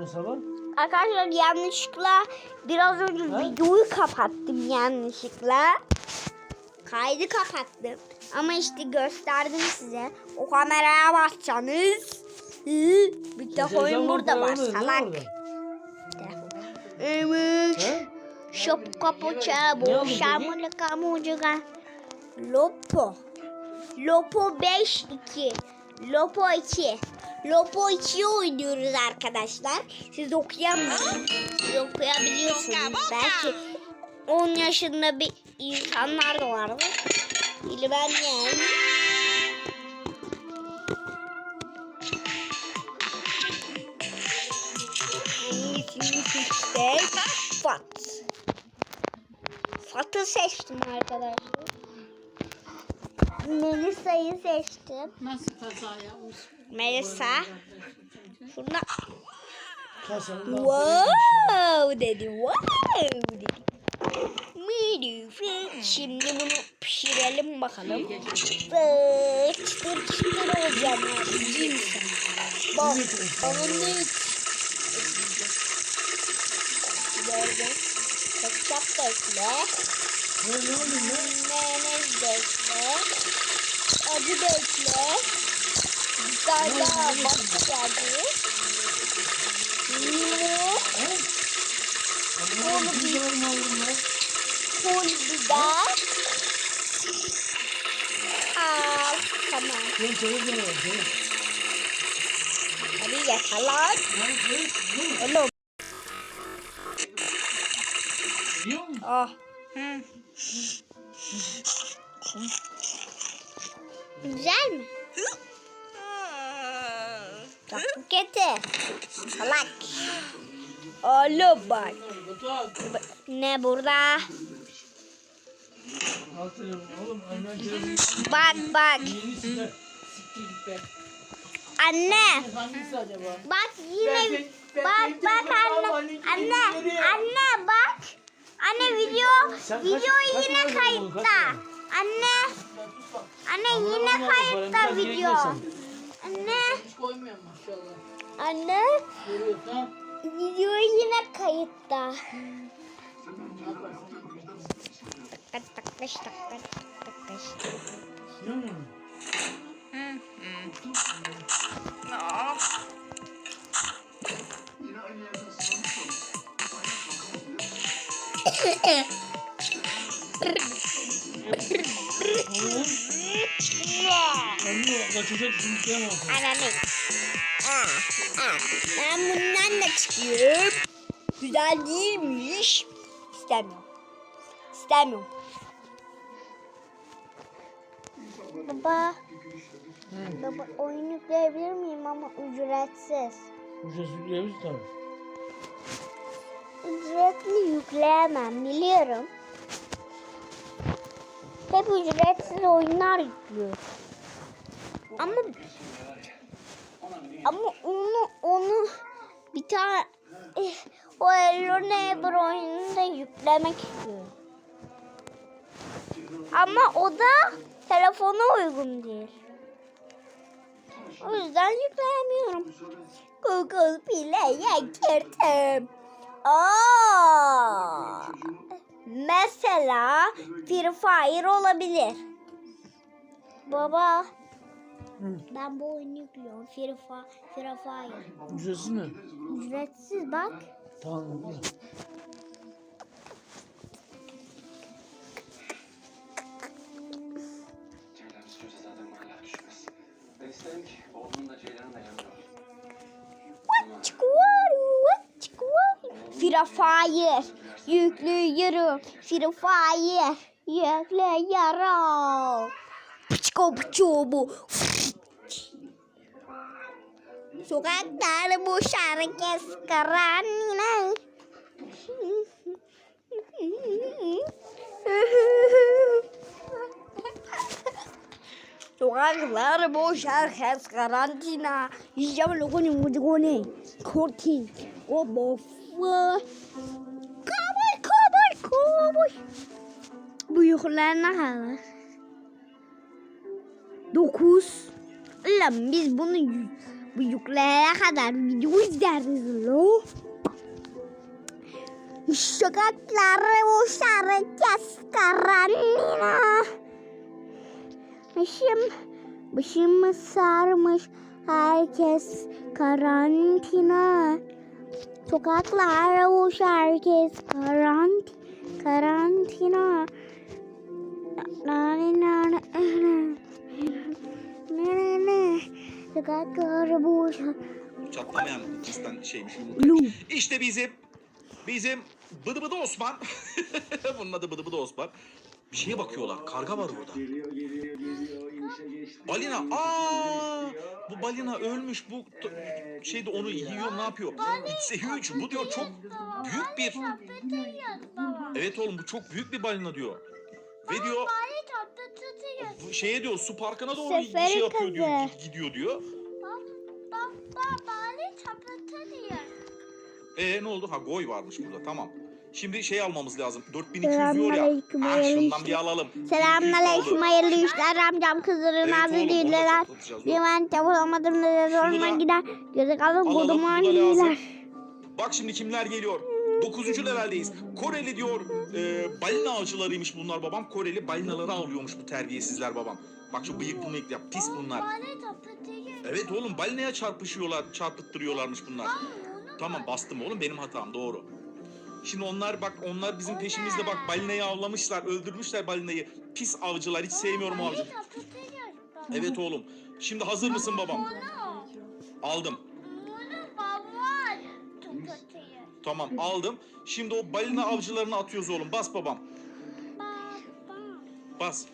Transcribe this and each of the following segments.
Ne sabah? Arkadaşlar yanlışlıkla biraz önce Ha? videoyu kapattım yanlışlıkla. Kaydı kapattım. Ama işte gösterdim size. O kameraya hı, Bir de oyun burada var salak. Evet. He? Şop kapuça Ne aldın bu peki? şamurlu kamucuga. Lopo. Lopo 5-2. Lopo 2. Lopo 2'yi oynuyoruz arkadaşlar. Siz okuyamıyorsunuz. Siz okuyabiliyorsunuz. Belki 10 yaşında bir insanlar da vardır. Bilmem yani. Seçsek? Fat. Fat'ı seçtim arkadaşlar. Melisa'yı seçtim. Nasıl kazaya olsun? Melisa. Şurada wow dedi. Wow dedi. Melisa. Şimdi bunu pişirelim bakalım. Böyle çıtır çıtır olacağım. Bak. Onun ne Gördün. Ketçap da ekle. Mayonez de ekle. Acı da ekle. Bir tane daha baktı geldi. Limon, He? Ama Oğlum, bir güzel mi aldım ya? pul biber. Al. Tamam. Ben çabuk geliyorum. çabuk. Hadi yeter lan. Ben çabuk. Dur. Oğlum. Biliyor musun? Oh. Hı. Güzel mi? Çok kötü. Salak. Oğlum bak. Ne burada? Bak bak. Anne. Bak yine. Bak bak anne. Anne. Anne bak. Anne video. Video yine kayıtta. Anne. Anne yine kayıtta video. Anne. Hiç koymuyorum maşallah. Anne. Görüyorsun? Video yine kayıtta. Tak tak beş tak tak tak beş. Biliyor musun? Kaçacak şey yapamazsın. Anne. Aa, aa. Ben bundan da çıkıyorum. Güzel değilmiş. İstemiyorum. İstemiyorum. Baba. Baba oyun yükleyebilir miyim ama ücretsiz. Ücretsiz yükleyebiliriz tabii. Ücretli yükleyemem biliyorum. Hep ücretsiz oyunlar yüklüyor. Ama ama onu onu bir tane eh, o Hello Neighbor oyununu da yüklemek istiyorum. Ama o da telefona uygun değil. O yüzden yükleyemiyorum. Google Play'e girdim. Aa! Mesela Free Fire olabilir. Baba Hı. ben bu oyunu yüklüyorum. Free, Free Fire. Ücretsiz mi? Ücretsiz bak. Tamam. olsun. Free Fire. Yüklüyorum. Free Fire. Yüklüyorum. Pıçko pıçko bu. Sokaklar bu şarkı sıkaran yine. Sokaklar boş herkes karantina. Yiyeceğim lokoni mudgoni. Kortin. O bofu. Kovboy kovboy kovboy. Bıyıklar ne kadar? Dokuz. Lan biz bunu yükleyene kadar video izleriz lo. Sokakları boşar herkes karantina. Başım, başımı sarmış herkes karantina. Sokaklar boş herkes karant karantina. Na, na, na, na, na. Na, Çatlamayan cinsten şeymiş. Lu. İşte bizim bizim Bıdı Bıdı Osman. Bunun adı Bıdı Bıdı Osman. Bir şeye bakıyorlar. Karga var orada. Balina. Aa! Bu balina ölmüş. Bu t- şeyde onu yiyor ne yapıyor? It's huge. Bu diyor çok büyük bir. Evet oğlum bu çok büyük bir balina diyor. Ve diyor bu şeye diyor su parkına doğru bir Seferi şey yapıyor diyor. kızı. gid- Gidiyor diyor. E ne oldu? Ha goy varmış burada. Tamam. Şimdi şey almamız lazım. 4200 diyor ya. Selamünaleyküm, Ha hayırlı şundan bir işler. alalım. Selamünaleyküm 1200 hayırlı işler amcam kızların Evet oğlum, onu da değiller. çatlatacağız, Bir dur. ben yapamadım da zoruma da gider. Göze kalın Alalım, bu da lazım. Bak şimdi kimler geliyor? 9. leveldeyiz. Koreli diyor e, balina avcılarıymış bunlar babam. Koreli balinaları avlıyormuş bu terbiyesizler babam. Bak şu bıyık bunu ekle. Pis bunlar. Evet oğlum balinaya çarpışıyorlar, çarpıttırıyorlarmış bunlar. Tamam bastım oğlum benim hatam doğru. Şimdi onlar bak onlar bizim peşimizde bak balinayı avlamışlar, öldürmüşler balinayı. Pis avcılar hiç sevmiyorum avcı. Evet oğlum. Şimdi hazır mısın babam? Aldım. Tamam aldım. Şimdi o balina avcılarını atıyoruz oğlum. Bas babam. Bas.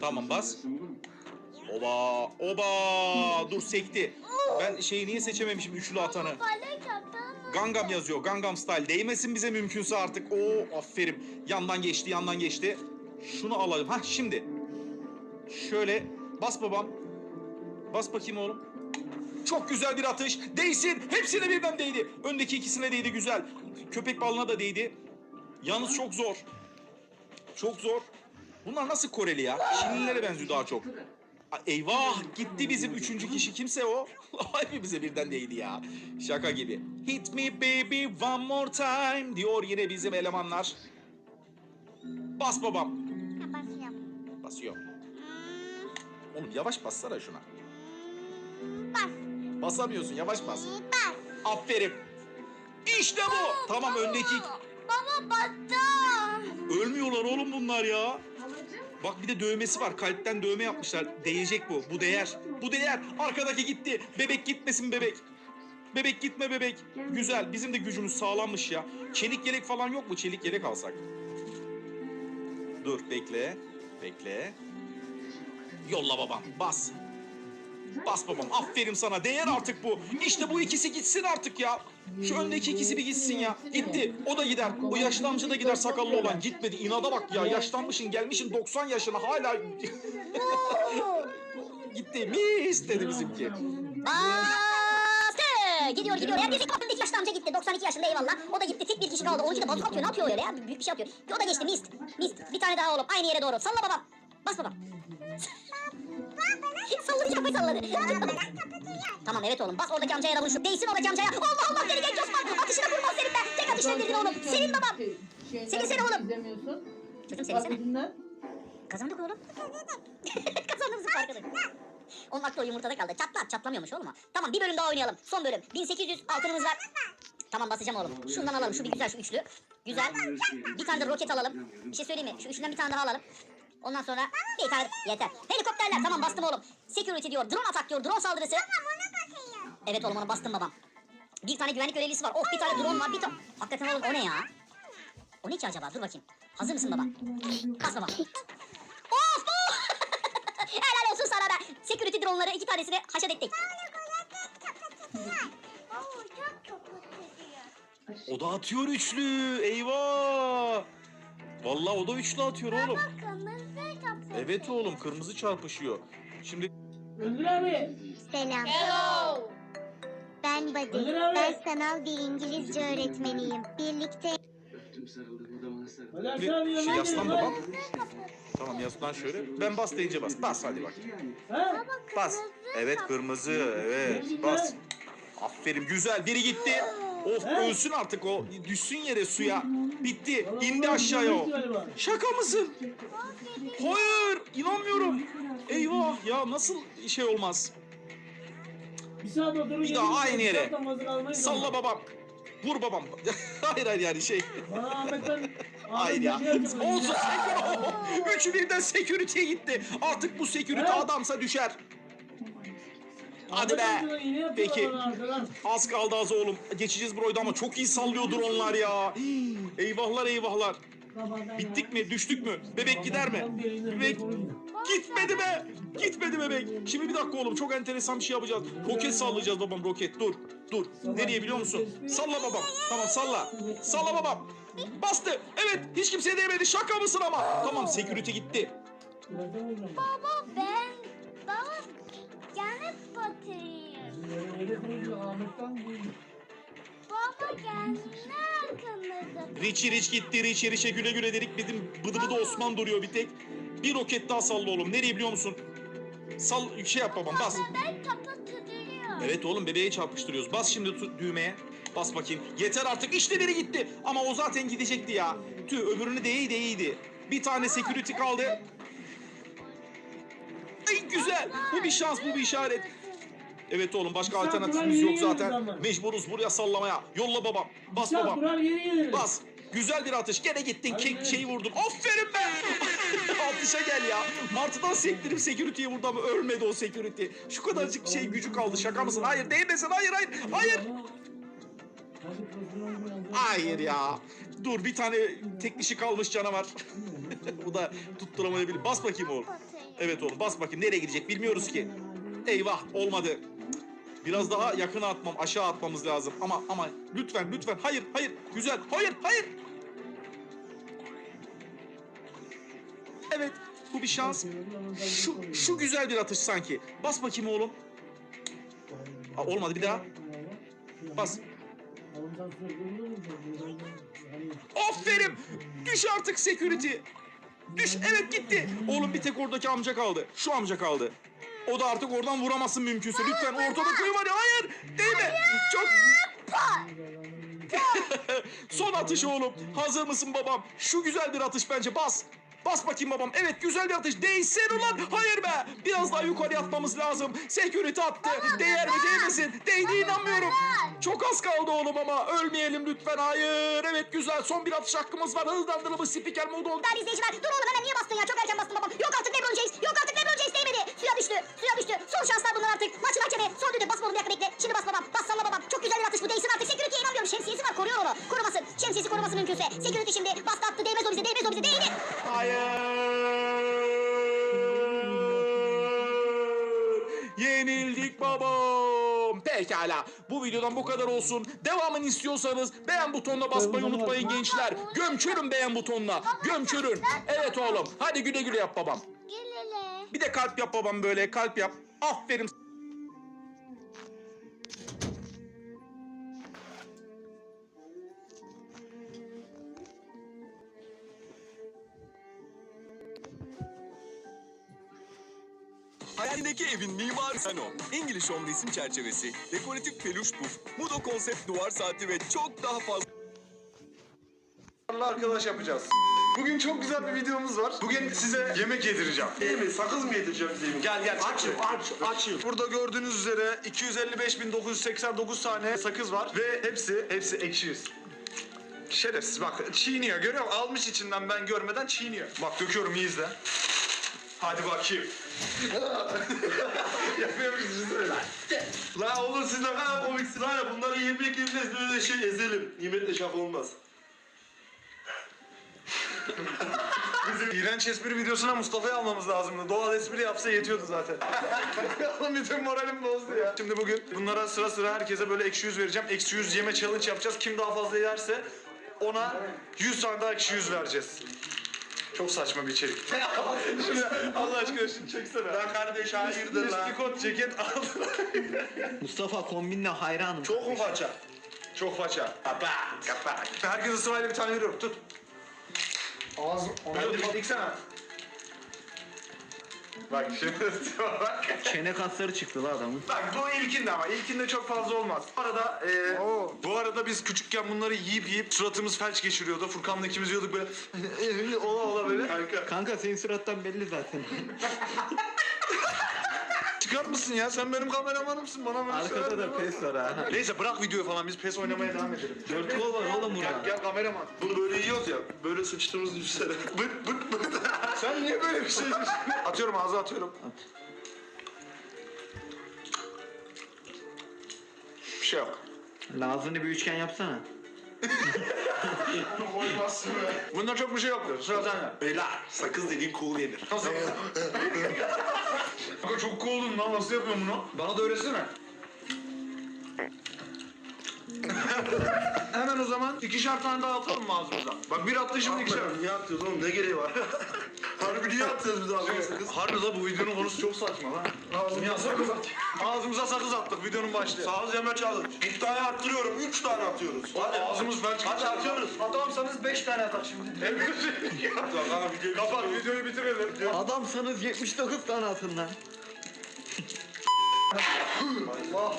Tamam bas. Oba oba dur sekti. Ben şeyi niye seçememişim üçlü atanı. Gangam yazıyor. Gangam style. Değmesin bize mümkünse artık. Oo aferin. Yandan geçti yandan geçti. Şunu alalım. Ha şimdi. Şöyle bas babam. Bas bakayım oğlum. Çok güzel bir atış. Değsin. Hepsine birden değdi. Öndeki ikisine değdi güzel. Köpek balına da değdi. Yalnız çok zor. Çok zor. Bunlar nasıl Koreli ya? Çinlilere benziyor daha çok. Eyvah gitti bizim üçüncü kişi kimse o. Hepimize birden değdi ya. Şaka gibi. Hit me baby one more time diyor yine bizim elemanlar. Bas babam. Basıyor. Oğlum yavaş bassana şuna. Basamıyorsun yavaş bas. Aferin. İşte bu. Tamam öndeki Baba battı. Ölmüyorlar oğlum bunlar ya. Bak bir de dövmesi var. Kalpten dövme yapmışlar. Değecek bu. Bu değer. Bu değer. Arkadaki gitti. Bebek gitmesin bebek. Bebek gitme bebek. Güzel. Bizim de gücümüz sağlanmış ya. Çelik yelek falan yok mu? Çelik yelek alsak. Dur bekle. Bekle. Yolla babam. Bas. Bas babam. Aferin sana. Değer artık bu. İşte bu ikisi gitsin artık ya. Şu öndeki ikisi bir gitsin ya. Gitti. O da gider. O yaşlı amca da gider sakallı olan. Gitmedi. İnada bak ya. Yaşlanmışsın gelmişsin 90 yaşına hala. Gitti. Mis dedi bizimki. Bastı. Gidiyor gidiyor. Ya bir kapatın yaşlı amca gitti. 92 yaşında eyvallah. O da gitti. Tek bir kişi kaldı. Onunki de bazuka atıyor. Ne yapıyor öyle ya? Büyük bir şey atıyor. O da geçti. Mist. Mist. Bir tane daha oğlum. Aynı yere doğru. Salla babam. Bas babam. Salladı kafayı salladı. tamam evet oğlum. Bas oradaki amcaya da vur şu. Değsin oradaki amcaya. Allah Allah deli genç Osman. Atışına vurmaz senin be. Tek atışla indirdin oğlum. Senin babam. Senin seni oğlum. İzlemiyorsun. Çocuğum seni seni. Yüzünden. Kazandık oğlum. Kazandığımızı farkındayım. Onun aklı o yumurtada kaldı. Çatlar çatlamıyormuş oğlum. Tamam bir bölüm daha oynayalım. Son bölüm. 1800 altınımız var. Tamam basacağım oğlum. Şundan alalım. Şu bir güzel şu üçlü. Güzel. Bir tane de roket alalım. Bir şey söyleyeyim mi? Şu üçünden bir tane daha alalım. Ondan sonra bir tane yeter. Helikopterler tamam bastım oğlum. Security diyor. Drone atak diyor. Drone saldırısı. Evet oğlum onu bastım babam. Bir tane güvenlik görevlisi var. Oh bir tane drone var. Bir tane. Hakikaten oğlum o ne ya? O ne ki acaba? Dur bakayım. Hazır mısın baba? Bas baba. Of! of! Helal olsun sana be. Security drone'ları iki tanesini haşat ettik. O da atıyor üçlü. Eyvah. Vallahi o da üçlü atıyor oğlum. Evet oğlum kırmızı çarpışıyor. Şimdi Özgür abi. Selam. Ben Badi. Özgür abi. Ben sanal bir İngilizce öğretmeniyim. Birlikte sarıldı. Bu da bana sarıldı. Hadi Bir şey yaslan babam. Tamam yaslan şöyle. Ben bas deyince bas. Bas hadi bak. Ha? Bas. Evet kırmızı. Evet bas. Aferin güzel. Biri gitti. Of ölsün artık o. Düşsün yere suya. Bitti. İndi aşağıya o. Şaka mısın? Hayır. İnanmıyorum. Eyvah ya nasıl şey olmaz. Bir saat oturun. Bir daha aynı yere. Salla babam. Vur babam. hayır hayır yani şey. Bana Ahmet'ten... Hayır ya. Olsun. Üçü birden security'ye gitti. Artık bu security Evet. adamsa düşer. Hadi be. Peki. Az kaldı az oğlum. Geçeceğiz burayı ama çok iyi sallıyordur onlar ya. Eyvahlar eyvahlar. Bittik mi? Düştük mü? Bebek gider mi? Bebek gitmedi be. Gitmedi bebek. Şimdi bir dakika oğlum çok enteresan bir şey yapacağız. Roket sallayacağız babam roket. Dur. Dur. Nereye biliyor musun? Salla babam. Tamam salla. Salla babam. Bastı. Evet hiç kimseye değmedi. Şaka mısın ama? Tamam security gitti. Baba ben baba gene batırayım. Baba arkamızda. Richie Rich gitti. Richie Rich'e güle güle dedik. Bizim bıdı bıdı Osman duruyor bir tek. Bir roket daha salla oğlum. Nereye biliyor musun? Sal şey yap babam bas. Kapatılıyor. Evet oğlum bebeği çarpıştırıyoruz. Bas şimdi düğmeye. Bas bakayım. Yeter artık işte biri gitti. Ama o zaten gidecekti ya. Tüh öbürünü de iyiydi iyiydi. Bir tane security kaldı. Ay güzel. Bu bir şans bu bir işaret. Evet oğlum başka Bir saat alternatifimiz yok zaten. ama. Mecburuz buraya sallamaya. Yolla babam. Bas Bas babam. Bas. Güzel bir atış. Gene gittin. Ke- be. şeyi vurdun. Aferin be. Atışa gel ya. Martıdan sektirip security'ye vurdu ama ölmedi o security. Şu kadarcık şey gücü kaldı. Şaka mısın? Hayır değmesin. Hayır hayır. Hayır. Hayır ya. Dur bir tane tek dişi kalmış canavar. Bu da tutturamayabilir. Bas bakayım oğlum. Evet oğlum bas bakayım. Nereye gidecek bilmiyoruz ki. Eyvah olmadı. Biraz daha yakına atmam, aşağı atmamız lazım. Ama ama lütfen lütfen. Hayır hayır. Güzel. Hayır hayır. Evet. Bu bir şans. Şu şu güzel bir atış sanki. Bas bakayım oğlum. Aa, olmadı bir daha. Bas. Aferin. Düş artık security. Düş. Evet gitti. Oğlum bir tek oradaki amca kaldı. Şu amca kaldı. O da artık oradan vuramazsın mümkünse. Lütfen ortada koyun hadi. Hayır. Değme. Çok... Son atış oğlum. Hazır mısın babam? Şu güzel bir atış bence. Bas. Bas bakayım babam. Evet güzel bir atış. Değsin ulan. Hayır be. Biraz daha yukarı atmamız lazım. Security attı. Değer mi değmesin? Değdi inanmıyorum. Çok az kaldı oğlum ama. Ölmeyelim lütfen. Hayır. Evet güzel. Son bir atış hakkımız var. Hızlandırılmış spiker modu oldu. Değerli izleyiciler dur oğlum hemen niye bastın ya? Çok erken bastın babam. Yok artık Lebron James. Yok artık Lebron James değmedi. Suya düştü. Suya düştü. Son şanslar bunlar artık. Maçın hakemi. Son düdük. Basma oğlum bir bekle. Şimdi bas babam. Bas salla babam. Çok güzel bir atış bu. Değsin artık. Security'ye inanmıyorum. Şemsiyesi var. Koruyor onu. Korumasın. Şemsiyesi koruması mümkünse. Security şimdi bastı attı. Değmez Pekala. Bu videodan bu kadar olsun. Devamını istiyorsanız beğen butonuna basmayı unutmayın gençler. Gömçürün beğen butonuna. Gömçürün. Evet oğlum. Hadi güle güle yap babam. Bir de kalp yap babam böyle. Kalp yap. Aferin. Hayalindeki evin mimarı Sano. İngiliz Home resim çerçevesi, dekoratif peluş puf, Mudo konsept duvar saati ve çok daha fazla arkadaş yapacağız. Bugün çok güzel bir videomuz var. Bugün size yemek yedireceğim. Değil mi? Sakız mı yedireceğim değil mi? Gel gel. Açım aç açım. Burada gördüğünüz üzere 255.989 tane sakız var ve hepsi hepsi ekşiyiz. Şerefsiz bak çiğniyor görüyor musun? Almış içinden ben görmeden çiğniyor. Bak döküyorum iyi izle. Hadi bakayım. Yapıyormuşuz böyle. La oğlum siz ne kadar komiksiniz. Lan ya bunları yemek yerine böyle şey ezelim. Yemekle şaka olmaz. Bizim iğrenç espri videosuna Mustafa'yı almamız lazımdı. Doğal espri yapsa yetiyordu zaten. Oğlum bütün moralim bozdu ya. Şimdi bugün bunlara sıra sıra herkese böyle ekşi yüz vereceğim. Ekşi yüz yeme challenge yapacağız. Kim daha fazla yerse ona 100 tane daha ekşi yüz vereceğiz. Çok saçma bir içerik. Allah aşkına şunu çeksene. Lan kardeş hayırdır lan. Kot ceket aldılar. Mustafa kombinle hayranım. Çok mu faça? Çok faça. Kapat. Kapat. Herkese sırayla bir tane veriyorum. Tut. Ağzı. Onu da diksene. Bak şimdi bak. Çene kasları çıktı la adamın. Bak bu ilkinde ama ilkinde çok fazla olmaz. Bu arada e, bu arada biz küçükken bunları yiyip yiyip suratımız felç geçiriyordu. Furkan'la ikimiz yiyorduk böyle ola ola böyle. Kanka. Kanka senin surattan belli zaten. Çıkar mısın ya? Sen benim kameramanımsın. Bana böyle Arkada da pes var ha. Neyse bırak videoyu falan biz PES oynamaya devam edelim. Dört kol var oğlum Gel, burada. gel kameraman. Bunu böyle yiyoruz ya. Böyle sıçtığımız düşsene. Bıt bıt bıt. Sen niye böyle bir şey? Atıyorum ağza atıyorum. Bir şey yok. Lazını bir üçgen yapsana. Bunda çok bir şey yoktur. Sıra sende. Beyler sakız dediğin cool yenir. Nasıl? Kanka çok cooldun lan nasıl yapıyorsun bunu? Bana da öğretsene. Hemen o zaman ikişer tane daha atalım mı ağzımıza? Bak bir attı şimdi ikişer. Niye atıyoruz oğlum ne gereği var? Harbi niye atıyoruz biz abi? Harbi la bu videonun konusu çok saçma lan. Ağzımıza sakız at. Ağzımıza sakız attık videonun başlığı. Sağız yeme challenge. Bir tane attırıyorum, üç tane atıyoruz. Hadi ağzımız felç Hadi atıyoruz. Adamsanız 5 tane atar şimdi. Kapat videoyu bitirelim. Adamsanız 79 tane atın lan. Allah.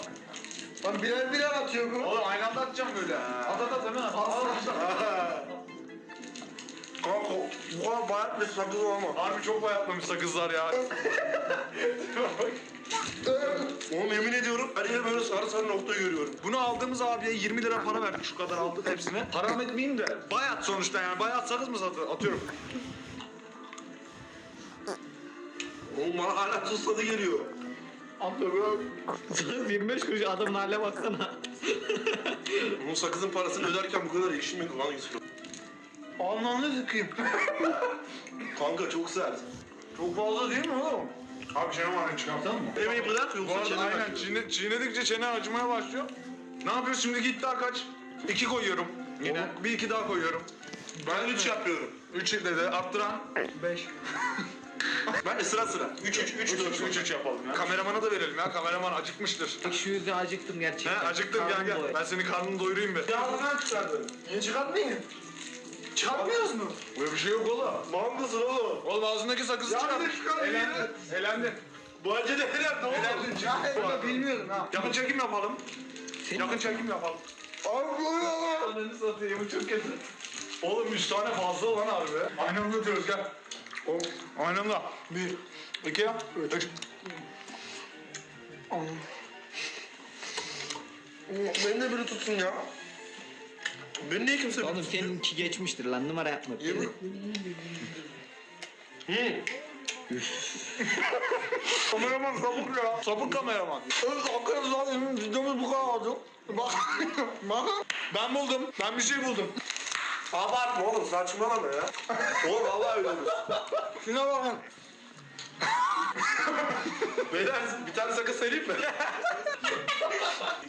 Lan birer birer atıyor bu. Oğlum aynı anda atacağım böyle. At at at hemen at. kadar bayat bir sakız olma. Harbi çok bayatlamış sakızlar ya. Oğlum yemin ediyorum her yere böyle sarı sarı nokta görüyorum. Bunu aldığımız abiye 20 lira para verdik şu kadar aldık hepsini. Haram etmeyeyim de bayat sonuçta yani bayat sakız mı satıyor? Atıyorum. Oğlum bana hala tuz tadı geliyor. Atıyorum. Sakız 25 kuruş adamın haline baksana. Bunun sakızın parasını öderken bu kadar ekşimedi lan Yusuf. Anlamlı sıkayım. Kanka çok sert. Çok fazla değil mi oğlum? Abi çenem ağrıyor çıkartalım mı? Yemeği bırak Bu yoksa arada çene aynen çiğne, çiğnedikçe çene acımaya başlıyor. Ne yapıyoruz şimdi iddia kaç? İki koyuyorum. Yine bir iki daha koyuyorum. Ben üç yapıyorum. Üç dedi arttıran. Beş. Ben de sıra sıra. Üç üç üç dört Üç üç yapalım ya. Kameramana da verelim ya kameraman acıkmıştır. Şu yüzden acıktım gerçekten. He acıktım gel Karnım gel. doydu. Ben senin karnını doyurayım be. Yağından çıkardı. Niye çıkartmayın? Çıkartmıyoruz mu? Böyle bir şey yok oğlum. Mangısın oğlum. Oğlum ağzındaki sakızı çıkar. Yanlış çıkar, Elendin. Elendin. Bu acı da helal oğlum. Elendin. çık. bilmiyordum ha. Yakın çekim yapalım. Yakın çekim yapalım. Abi bu ne lan? Ananı satayım bu çok kötü. Oğlum üç tane fazla lan harbi. Aynı anda atıyoruz gel. Oğlum aynı anda. Bir, iki, üç. Beni de biri tutsun ya. Beni niye kimse Oğlum seninki geçmiştir lan numara yapma. Yemin. Kameraman sapık ya. Sapık kameraman. Evet arkadaşlar benim videomuz bu kadar Bak. Bak. Ben buldum. Ben bir şey buldum. Abartma oğlum saçmalama ya. oğlum vallahi öyle. Şuna bakın. Beyler bir tane sakız söyleyeyim mi?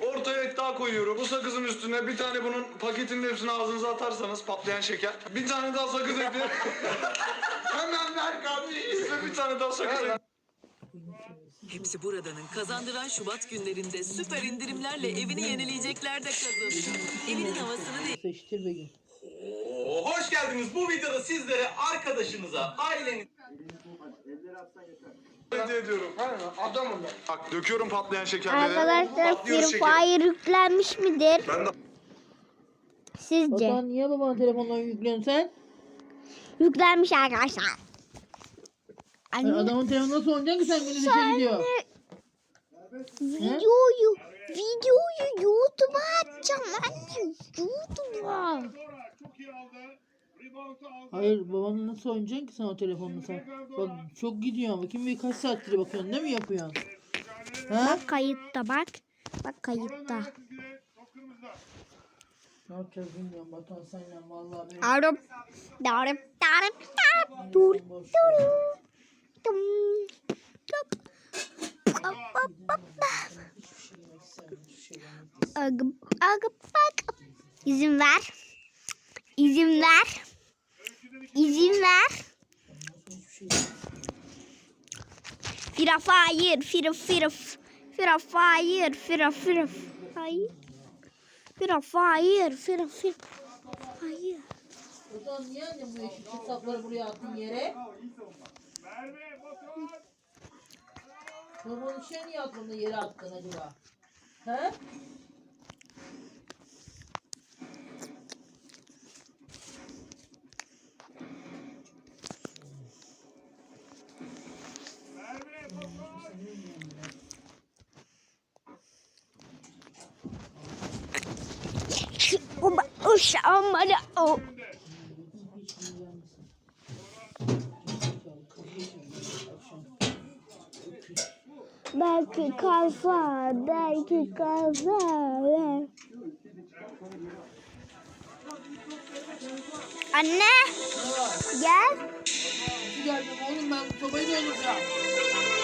Ortaya et daha koyuyorum. Bu sakızın üstüne bir tane bunun paketinin hepsini ağzınıza atarsanız patlayan şeker. Bir tane daha sakız eti. Hemen ver kardeşim. Üstüne bir tane daha sakız eti. Hepsi buradanın kazandıran Şubat günlerinde süper indirimlerle evini yenileyecekler de kazanıyor. Evinin havasını değil. Seçtir Begüm. Hoş geldiniz. Bu videoda sizlere arkadaşınıza, ailenize Hediye ediyorum. Adamım ben. Bak döküyorum patlayan şekerleri. Arkadaşlar Free. Fire yüklenmiş midir? Ben de Sizce? Batuhan niye babana telefonla yüklüyorsun sen? Yüklenmiş arkadaşlar. Yani Anne, adamın telefonu nasıl oynayacaksın ki sen işe gidiyor? videoyu, videoyu YouTube'a atacağım anne. YouTube'a. Hayır babanla nasıl oynayacaksın ki sen o telefonla sen? Bak çok gidiyor ama kim bilir kaç saattir bakıyorsun ne mi yapıyorsun? Ha? Bak kayıtta bak. Bak kayıtta. Ne yapacağız bilmiyorum Batuhan senle vallahi benim Arıp, darıp, darıp, darıp, dur, dur, dım, tıp. Hop, hop, hop. Agıp, agıp, agıp. İzin ver. İzin ver. İzin ver. Fira fire, fira fira, fira fire, fira fira fire. Fira hayır. Fira fira. O zaman niye annem bu eşit hesapları buraya attın yere? He? Uşağım bana o. Belki kafa, belki kafa. Anne, gel. Geldim oğlum ben sobayı dolduracağım.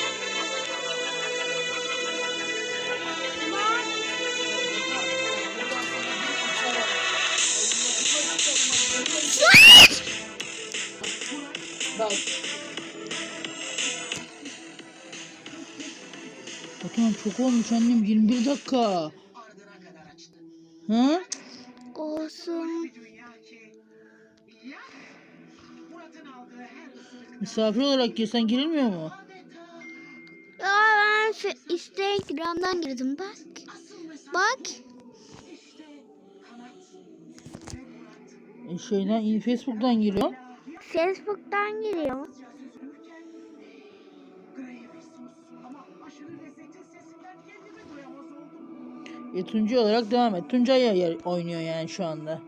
Bak. Batuhan çok olmuş annem 21 dakika. Hı? Olsun. Misafir olarak girsen girilmiyor mu? Ya ben Instagram'dan girdim bak. Bak. E şeyden Facebook'tan giriyor. Facebook'tan giriyorum. E Tuncay olarak devam et. Tuncay oynuyor yani şu anda.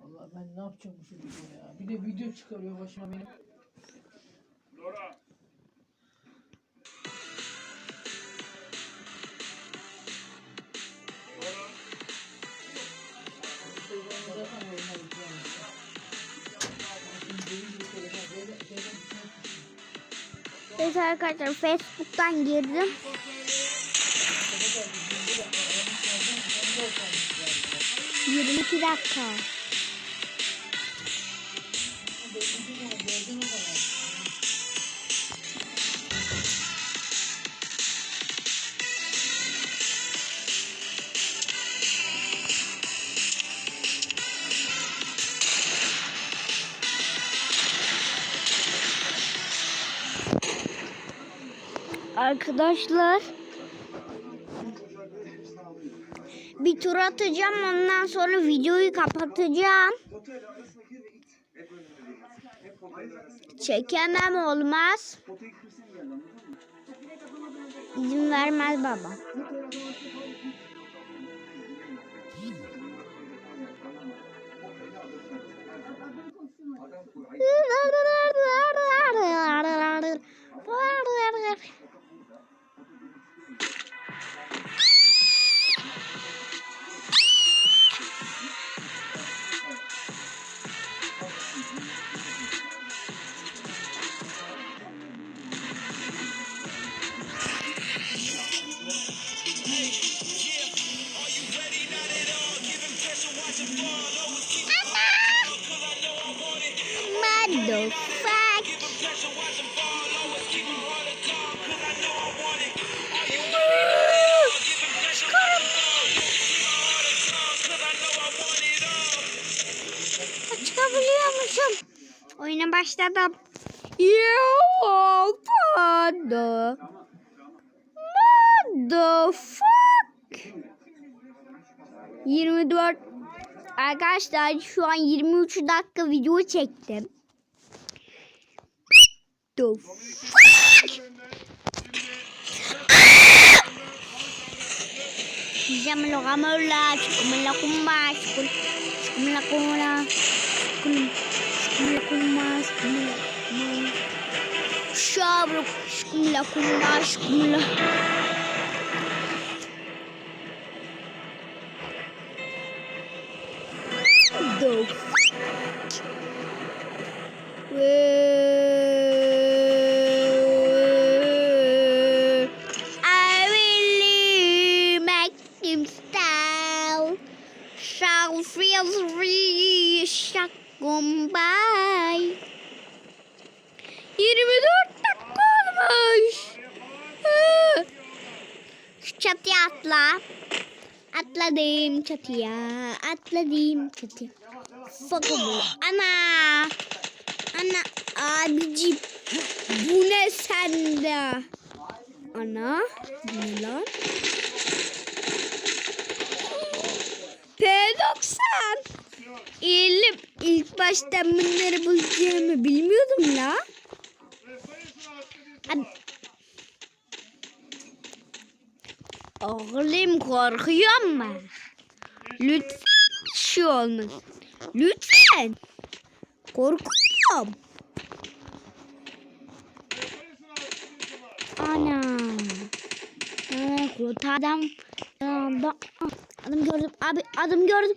Vallahi ben ne yapacağım bu çocukla ya. Bir de video çıkarıyor başıma benim. Evet arkadaşlar Facebook'tan girdim. Yirmi iki dakika. Arkadaşlar bir tur atacağım ondan sonra videoyu kapatacağım. Çekemem olmaz. İzin vermez baba. Oyuna başladım. Yo, panda. Motherfuck. 24 Arkadaşlar şu an 23 dakika video çektim. The fuck? Diyeceğim lo gamola, çikumla kumba, çikum, çikumla kumla, çikum, çikumla kumba, çikumla kumba. Bakın bu. Ana. Ana abicim. Bu ne sende? Ana. Bu ne lan? P90. İlim. İlk başta bunları bulacağımı bilmiyordum la. Oğlum korkuyor mu? Lütfen şu olmasın. Lütfen. Korkuyorum. Ana. Kurt. Adam, adam gördüm. Abi adam gördüm.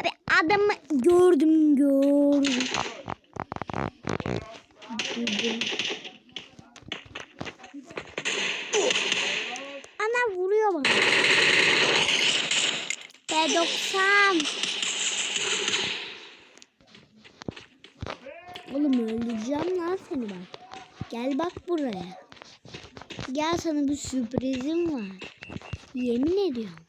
Abi adamı gördüm gördüm. Ana vuruyor bana. P90. Oğlum ben. Gel bak buraya. Gel sana bir sürprizim var. Yemin ediyorum.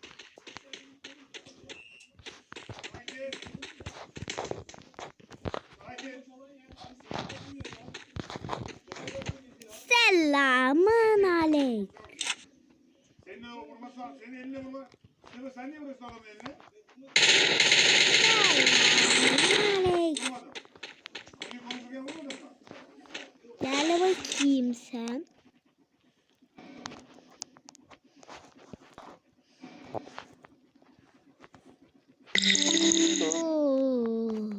Oo.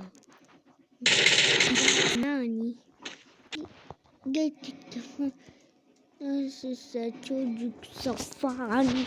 Nani? Gerçekten nasılsa çocuk safani.